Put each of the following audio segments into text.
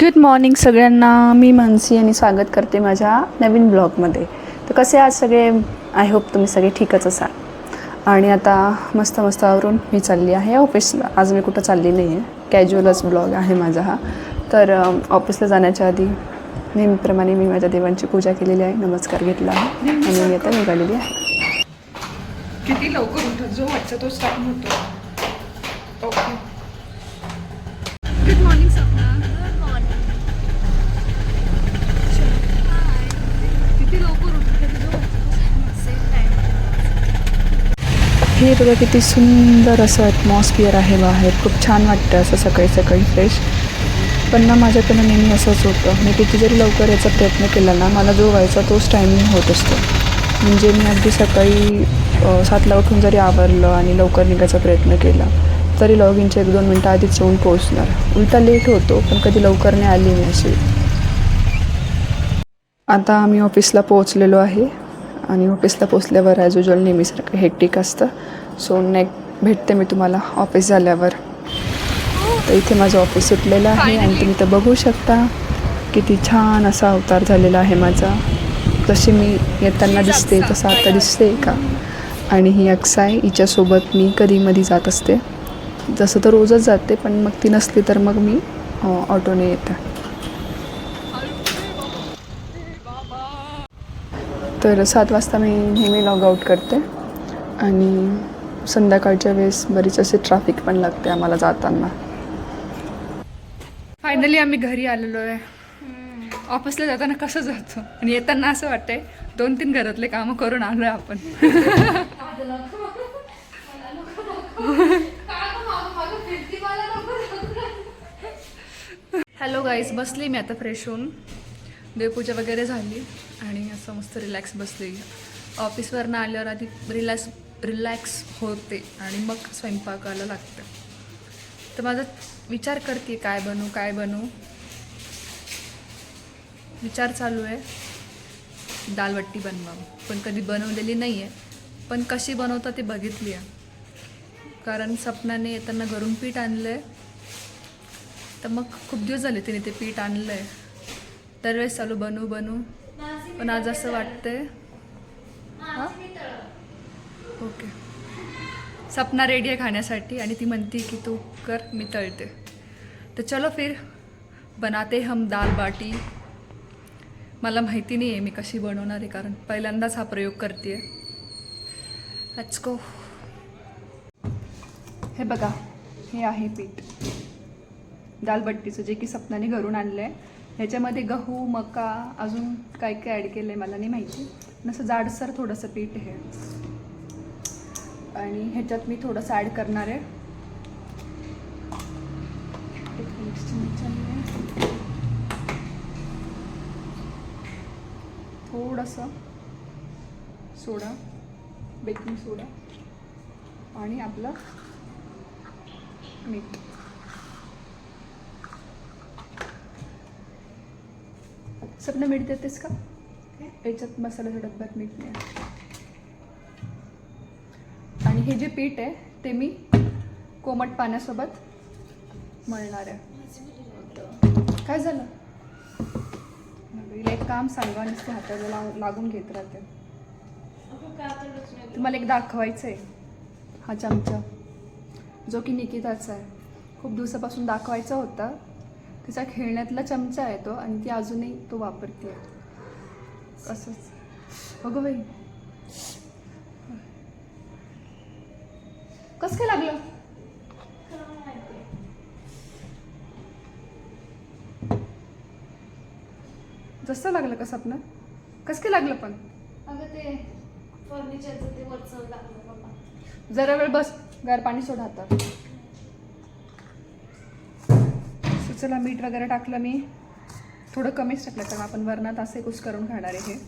Good morning सगळ्यांना. मी मानसी आणि स्वागत करते माझ्या नवीन ब्लॉगमध्ये. तर कसे आज सगळे? आय होप तुम्ही सगळे ठीकच असाल. आणि आता मस्त मस्त आवरून मी चालली आहे ऑफिसला. आज मी कुठं चालली नाही आहे कॅज्युअलच ब्लॉग आहे माझा हा. तर ऑफिसला जाण्याच्या आधी नेहमीप्रमाणे मी माझ्या देवांची पूजा केलेली आहे. नमस्कार घेतला आहे. आणि मी आता निघालेली आहे. किती लवकर उठत? जो वाटचा तो स्टार्ट होतो. ओके गुड मॉर्निंग सपना किती लवकर उठत जो हे बघा किती सुंदर असं ॲटमॉस्फिअर आहे बाहेर. खूप छान वाटतं असं सकाळी सकाळी फ्रेश पण ना माझ्याकडनं नेहमी असंच होतं. मी किती जरी लवकर याचा प्रयत्न केला ना मला जो व्हायचा तोच टायमिंग होत असतो. म्हणजे मी अगदी सकाळी सातला उठून जरी आवरलं आणि लवकर निघायचा प्रयत्न केला तरी लॉग इनच्या एक दोन मिनटं आधीच येऊन पोहोचणार. उलटा लेट होतो पण कधी लवकर नाही आली मी अशी. आता आम्ही ऑफिसला पोहोचलेलो आहे. आणि ऑफिसला पोचल्यावर ॲज युजल नेहमीसारखं हेक्टिक असतं. सो नेक भेटते मी तुम्हाला ऑफिस झाल्यावर. तर इथे माझं ऑफिस सुटलेलं आहे आणि तुम्ही तर बघू शकता. किती छान असा अवतार झालेला आहे माझा. जशी मी येताना दिसते तसं आता दिसते का? आणि ही अक्साय हिच्यासोबत मी कधी मधी जात असते. जसं तर रोजच जाते पण मग ती नसली तर मग मी ऑटोने येते. तर सात वाजता मी नेहमी लॉग आऊट करते. आणि संध्याकाळच्या वेळेस बरीच असे ट्रॅफिक पण लागते आम्हाला जाताना. फायनली आम्ही घरी आलेलो आहे. ऑफिसला जाताना कसं जातो? आणि येताना असं वाटतंय दोन तीन घरातले कामं करून आलोय आपण. हॅलो गाईज बसली मी आता फ्रेश होऊन. देवपूजा वगैरे झाली आणि असं मस्त रिलॅक्स बसले ऑफिसवरनं आल्यावर आधी रिलॅक्स रिलॅक्स होते आणि मग स्वयंपाकाला लागतं. तर माझा विचार करते काय बनू काय बनू? विचार चालू आहे. दालवट्टी बनवावं. पण कधी बनवलेली नाही आहे पण कशी बनवतात ते बघितली आहे. कारण सपनाने येताना घरून पीठ आणलं आहे तर मग खूप दिवस झाले तिने ते पीठ आणलं आहे दरवेळेस चालू बनू बनू. पण आज असं वाटतंय. हां? ओके. सपना रेडी आहे खाण्यासाठी आणि ती म्हणते की तू कर मी तळते. तर चलो फिर. बनाते हम दाल बाटी. मला माहिती नाही आहे मी कशी बनवणार आहे कारण पहिल्यांदाच हा प्रयोग करते आहे गो हे बघा हे आहे पीठ. दालबट्टीचं जे की सपनाने घरून आणलं आहे ह्याच्यामध्ये गहू मका अजून काय काय ॲड केलं आहे मला नाही माहिती. नसं जाडसर थोडंसं पीठ आहे. आणि ह्याच्यात मी थोडंसं ॲड करणार आहे आहे. थोडंसं सोडा बेकिंग सोडा आणि आपलं मीठ. सपना मीठ देतेस का? याच्यात मसाल्याच्या डब्यात मीठ नाही आणि हे जे पीठ आहे ते मी कोमट पाण्यासोबत मळणार आहे. काय झालं? म्हणजे एक काम सांगा नुसते हाताला लागून घेत राहते. तुम्हाला एक दाखवायचं आहे हा चमचा जो की निकिताचा आहे. खूप दिवसापासून दाखवायचा होता तिचा खेळण्यातला चमचा आहे तो आणि ती अजूनही तो वापरते असंच. अगं बाई. कसं काय लागलं? जसं लागलं का सपना? कसं काय लागलं पण? अगं ते फर्निचरचं ते वरचं लागलं जरा वेळ बस. गार पाणी सोड हातात. चला मीठ वगैरे टाकलं मी. थोडं कमीच टाकलं कारण आपण वरणात असे कुस करून खाणार आहे हे.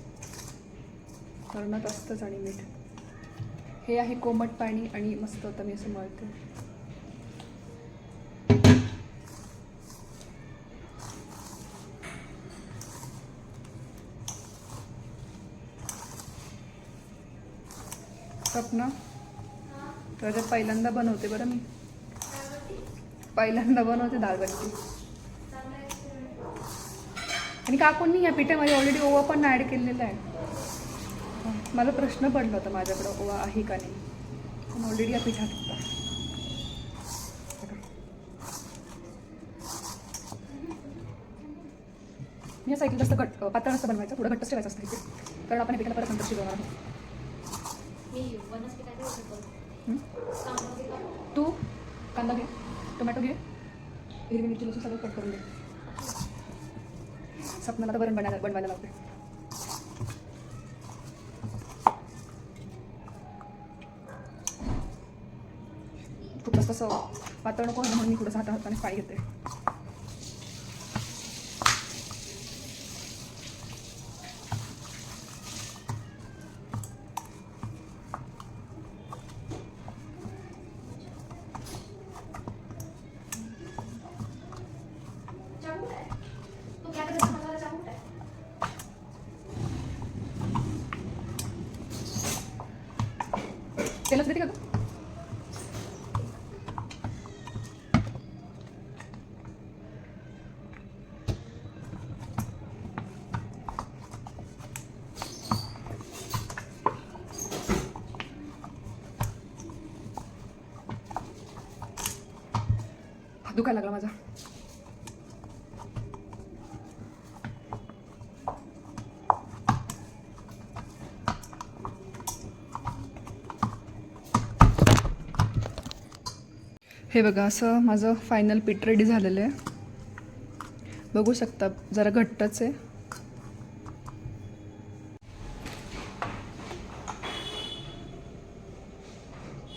वरणात असतंच आणि मीठ. हे आहे कोमट पाणी आणि मस्त होतं मी असं मळते. ना? तर पहिल्यांदा बनवते बरं मी. पहिल्यांदा बनवते दालबट्टी आणि काकूंनी या पिठामध्ये ऑलरेडी ओवा पण ॲड केलेला आहे. मला प्रश्न पडला होता माझ्याकडं ओवा आहे का नाही. पण ऑलरेडी या पिठात होता. मी असं सायकल जास्त घट पातळ असं बनवायचं थोडं घट्टच ठेवायचं असतं इथे. कारण आपण पिठाला परत नंतर शिजवणार आहोत. तू कांदा घे टोमॅटो घे. हिरवी मिरची लसूण सगळं कट करून दे. सपनाला तर वरण बनायला बनवायला लागते खूप जास्त असं पातळ नको म्हणून मी थोडंसं हाता हाताने पाणी घेते चाकू आहे तो क्या करता मसाला चाकू आहे तेलच का दुखायला लागला माझा? हे बघा असं माझं फायनल पीठ रेडी झालेलं आहे. बघू शकता जरा घट्टच आहे.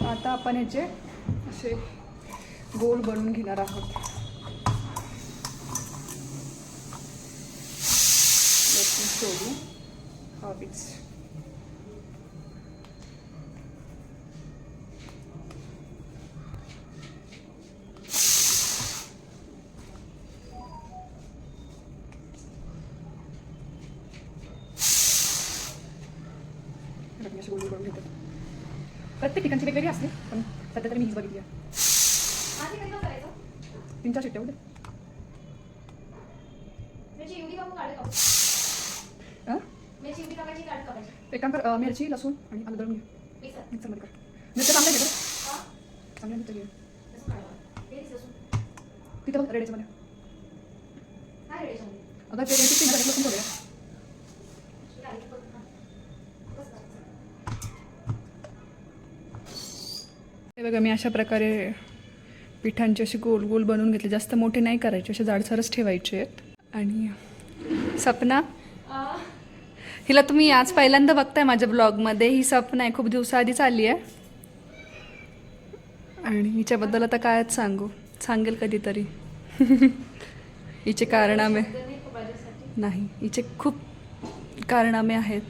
आता आपण याचे असे गोल बनवून घेणार आहोत Let me show you how it's बघा, मी अशी गोल गोल करून घेते प्रत्येक ठिकाणची वेगवेगळी असते पण सध्या तरी मी हीच बघितली आहे. तीन चार शिट्ट्या हां एक काम कर मिरची लसूण आणि आलं दळून घे. मिक्सर मिक्सरमध्ये कर. मिरच्या चांगल्या घे चांगल्या मिरच्या घे. तिथं बघ रेडीच्यामध्ये काय रेडी सांगू अगं ते रेडी लसूण ठेवले बघा मी अशा प्रकारे पिठांचे असे गोल गोल बनवून घेतले. जास्त मोठे नाही करायचे असे जाडसरच ठेवायचे आहेत. आणि सपना हिला तुम्ही आज पहिल्यांदा बघताय माझ्या ब्लॉगमध्ये. ही सपना आहे खूप दिवसाआधीच आली आहे. आणि हिच्याबद्दल आता कायच सांगू? सांगेल कधीतरी. हिचे कारणामे नाही हिचे खूप कारणामे आहेत.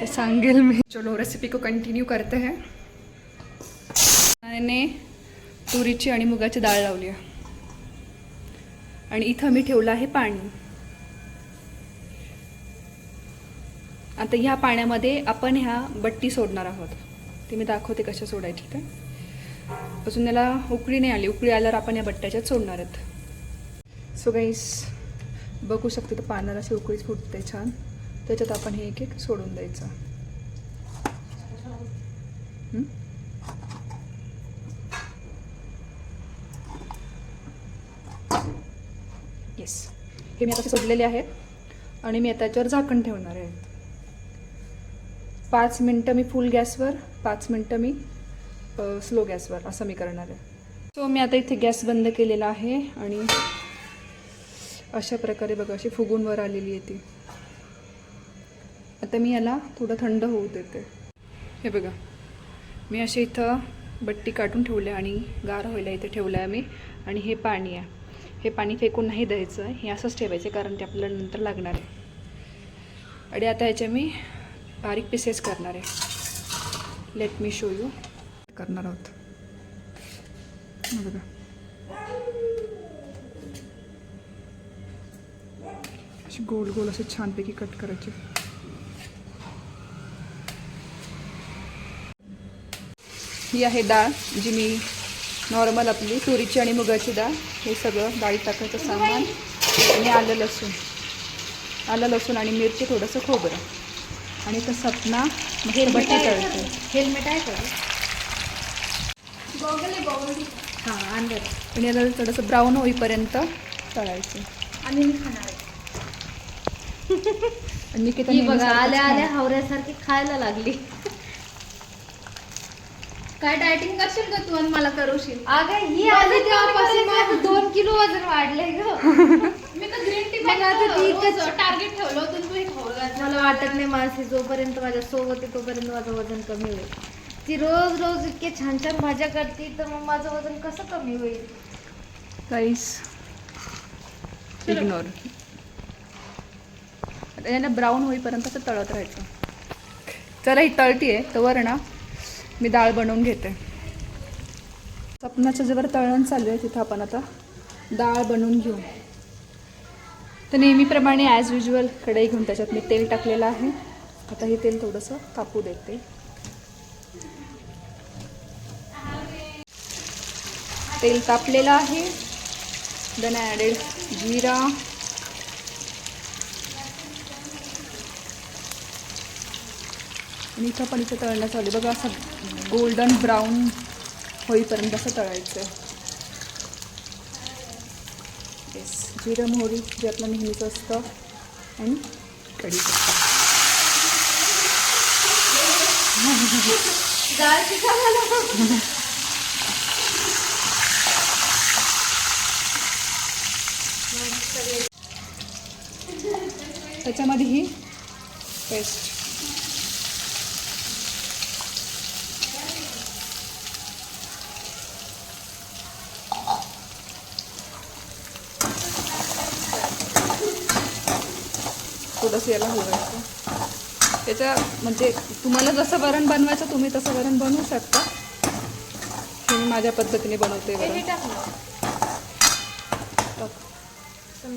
ते सांगेल मी. चलो रेसिपी को कंटिन्यू करते हैं. आणि तुरीची आणि मुगाची डाळ लावली आहे. आणि इथं मी ठेवलं आहे पाणी. आता ह्या पाण्यामध्ये आपण ह्या बट्टी सोडणार आहोत. ते मी दाखवते कशा सोडायची ते. अजून याला उकळी नाही आली. उकळी आल्यावर आपण या बट्ट्याच्यात सोडणार आहेत. सो गाईस बघू शकते तर पाण्याला अशी उकळीच फुटते छान. त्याच्यात आपण हे एक एक सोडून द्यायचं हं? येस हे मी आता सोडलेले आहेत आणि मी आता याच्यावर झाकण ठेवणार आहे. पाच मिनटं मी फुल गॅसवर पाच मिनटं मी स्लो गॅसवर असं मी करणार आहे. सो मी आता इथे गॅस बंद केलेला आहे आणि अशा प्रकारे बघा अशी फुगून वर आलेली आहे ती. आता मी याला थोडं थंड होऊ देते. हे बघा मी असे इथं बट्टी काढून ठेवल्या आणि गार व्हायला इथे ठेवलं आहे मी आणि हे पाणी आहे. हे पाणी फेकून नाही द्यायचं आहे हे असंच ठेवायचं कारण ते आपल्याला नंतर लागणार आहे. आणि आता ह्याच्या मी बारीक पीसेस करणार आहे. लेट मी शो यू करणार आहोत. बघा. असे गोल गोल असे छानपैकी कट करायचे. ही आहे डाळ जी मी नॉर्मल आपली तुरीची आणि मुगाची डाळ हे सगळं डाळीत टाकायचं सामान. आणि आलं लसूण. आलं लसूण आणि मिरची थोडंसं खोबरं. आणि तर सपना हेल्मेट तळते हेल्मेट आहे का हां आणलं आणि याला थोडंसं ब्राऊन होईपर्यंत तळायचं. आणि मी खाणार आहे. आणि निकिता बघा आल्या आल्या. हावऱ्यासारखी खायला लागली. काय डायटिंग करशील का तू आणि मला करवशील? अगं ही आली तेव्हापासून माझं दोन किलो वजन वाढलंय ग. मी तर ग्रीन टी मग आता ती इथंच- टार्गेट ठेवलं होतं तू हे खाऊ. मला वाटत नाही मानसी जोपर्यंत माझ्या सोबत आहे तोपर्यंत माझं वजन कमी होईल. ती रोज रोज इतके छान छान भाज्या करते तर मग माझं वजन कसं कमी होईल? काहीच इग्नोर याला ब्राऊन होईपर्यंत असं तळत राहायचं. चला ही तळती आहे तर वर ना. मी डाळ बनवून घेते. सपनाच्या जवळ तळण चालू आहे तिथं आपण आता डाळ बनवून घेऊ. तर नेहमीप्रमाणे ॲज युजल कढई घेऊन त्याच्यात मी तेल टाकलेलं आहे. आता हे तेल थोडंसं तापू देते. तेल तापलेलं आहे. देन ॲडेड जिरा. आणि इथं पण इथं तळणं चालू आहे. बघा असं गोल्डन ब्राऊन होईपर्यंत असं तळायचं. येस जिरं मोहरी जे आपलं नेहमीचं असतं आणि मला त्याच्यामध्ये ही पेस्ट थोडंसं याला हलवायचं. त्याच्या म्हणजे तुम्हाला जसं वरण बनवायचं तुम्ही तसं वरण बनवू शकता. हे मी माझ्या पद्धतीने बनवते वरण.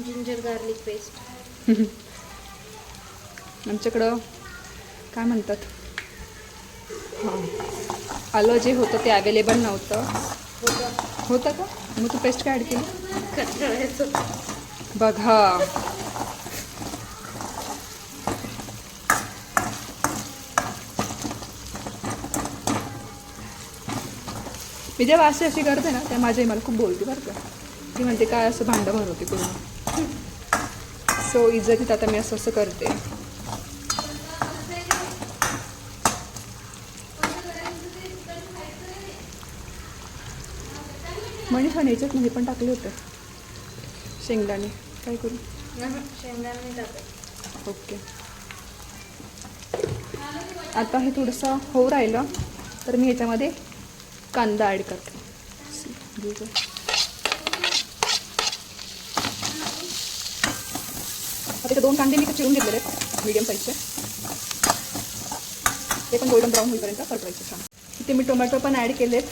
जिंजर गार्लिक पेस्ट आमच्याकडं काय म्हणतात? हां. आलं जे होतं ते अवेलेबल नव्हतं. होतं. का? मग तू पेस्ट काय ॲड केली? बघा मी जेव्हा अशी अशी करते ना तेव्हा माझी मला खूप बोलते बरं का. ती म्हणते काय असं भांडं भरवते पूर्ण? सो इज्जतीत आता मी असं असं करते. मणी पण याच्यात हे पण टाकले होते. शेंगदाणे. काय करू? शेंगदाणे ओके. आता हे थोडंसं होऊ राहिलं तर मी ह्याच्यामध्ये कांदा ॲड करते. आता दोन कांदे मी चिरून घेतलेले आहेत मीडियम साईजचे ते पण गोल्डन ब्राऊन होईपर्यंत परतवायचे छान. इथे मी टोमॅटो पण ॲड केलेत.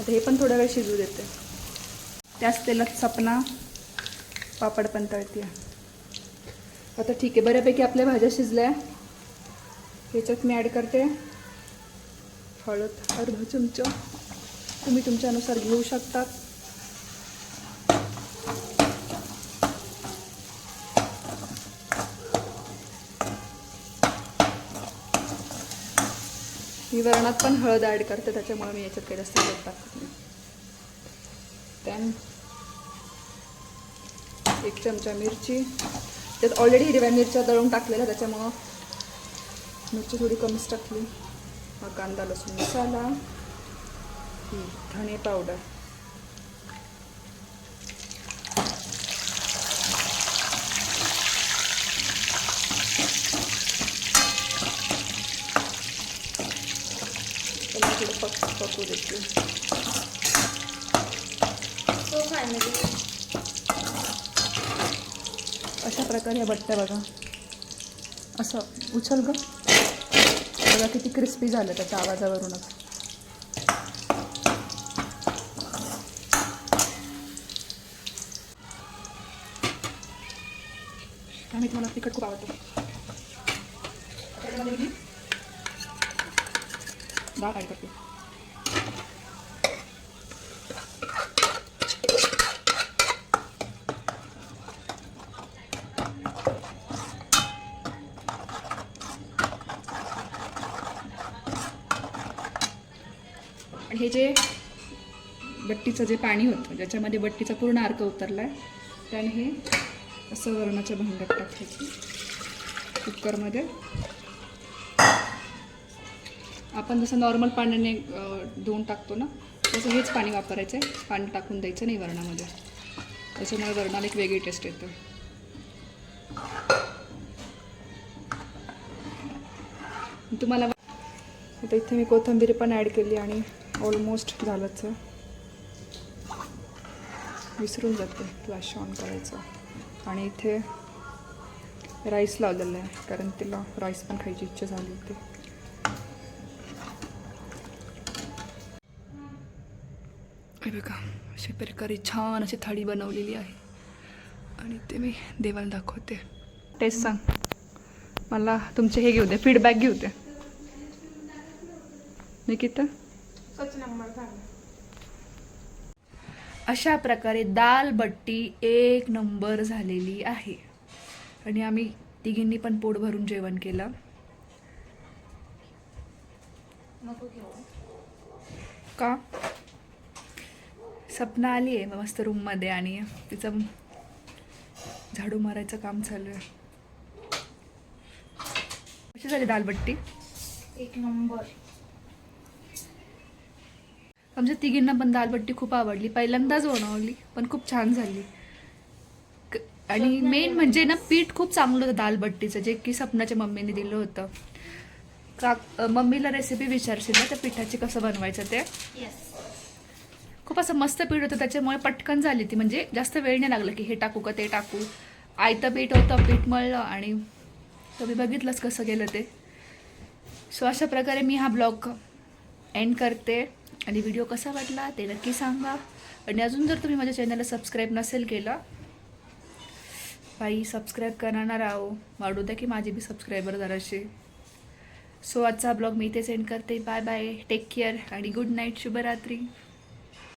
आता हे पण थोडा वेळ शिजू देते. त्याच तेलात सपना पापड पण तळते आता ठीक आहे बऱ्यापैकी आपल्या भाज्या शिजल्या. ह्याच्यात मी ॲड करते. हळद अर्धा चमचा. तुम्ही तुमच्यानुसार घेऊ शकतात मी वरणात पण हळद ॲड करते त्याच्यामुळे मी याच्यात काही जास्त हळद टाकत नाही. त्यान एक चमचा मिरची. त्यात ऑलरेडी हिरव्या मिरच्या दळून टाकलेल्या त्याच्यामुळं मिरची थोडी कमीच टाकली. हा कांदा लसूण मसाला ही धणे पावडर. पक पकू देते. सो फायनली अशा प्रकारे बट्ट्या बघा. असं उचल ग. बघा किती क्रिस्पी झालं त्याच्या आवाजावरूनच. आणि माहिती मला तिखट खूप आवडतं. डाळ ॲड करते. हे जे बट्टीचं जे पाणी होतं ज्याच्यामध्ये बट्टीचा पूर्ण अर्क उतरला आहे त्याने हे असं वरणाच्या भांड्यात टाकायचं. कुकरमध्ये. आपण जसं नॉर्मल पाण्याने धुवून टाकतो ना तसं हेच पाणी वापरायचं आहे. पाणी टाकून द्यायचं नाही वरणामध्ये. त्याच्यामुळे वरणाला एक वेगळी टेस्ट येतो. तुम्हाला आता इथे मी कोथंबीर पण ॲड केली आणि ऑलमोस्ट झालंच. विसरून जाते फ्लॅश ऑन करायचं. आणि इथे राईस लावलेला आहे कारण तिला राईस पण खायची इच्छा झाली होती. हे बघा अशा प्रकारे छान अशी थाळी बनवलेली आहे. आणि ते मी देवाला दाखवते. टेस्ट सांग. मला तुमचे हे घेऊ दे फीडबॅक घेऊ दे. निकिता? अशा प्रकारे दाल बट्टी एक नंबर झालेली आहे. आणि आम्ही तिघींनी पण पोट भरून जेवण केलं. का? सपना आली आहे मस्त रूममध्ये आणि तिचं झाडू मारायचं काम चालू आहे. कशी झाली दालबट्टी एक नंबर. आमच्या तिघींना पण दालबट्टी खूप आवडली. पहिल्यांदाच बनवली पण खूप छान झाली. क- आणि मेन म्हणजे ना पीठ खूप चांगलं होतं दालबट्टीचं जे की सपनाच्या मम्मीने दिलं होतं. का मम्मीला रेसिपी विचारशील ना त्या पिठाची कसं बनवायचं ते? खूप असं मस्त पीठ होतं त्याच्यामुळे पटकन झाली ती. म्हणजे जास्त वेळ नाही लागलं की हे टाकू का ते टाकू. आयतं पीठ होतं पीठ मळलं आणि तुम्ही बघितलंच कसं गेलं ते. सो अशा प्रकारे मी हा ब्लॉग एंड करते. आणि व्हिडिओ कसा वाटला ते नक्की सांगा. आणि अजून जर तुम्ही माझ्या चॅनलला सबस्क्राईब नसेल केलं बाई सबस्क्राईब करणार आहो. वाढू द्या की माझे बी सबस्क्रायबर जराशे. सो आजचा ब्लॉग मी इथे सेंड करते. बाय बाय टेक केअर आणि गुड नाईट शुभरात्री.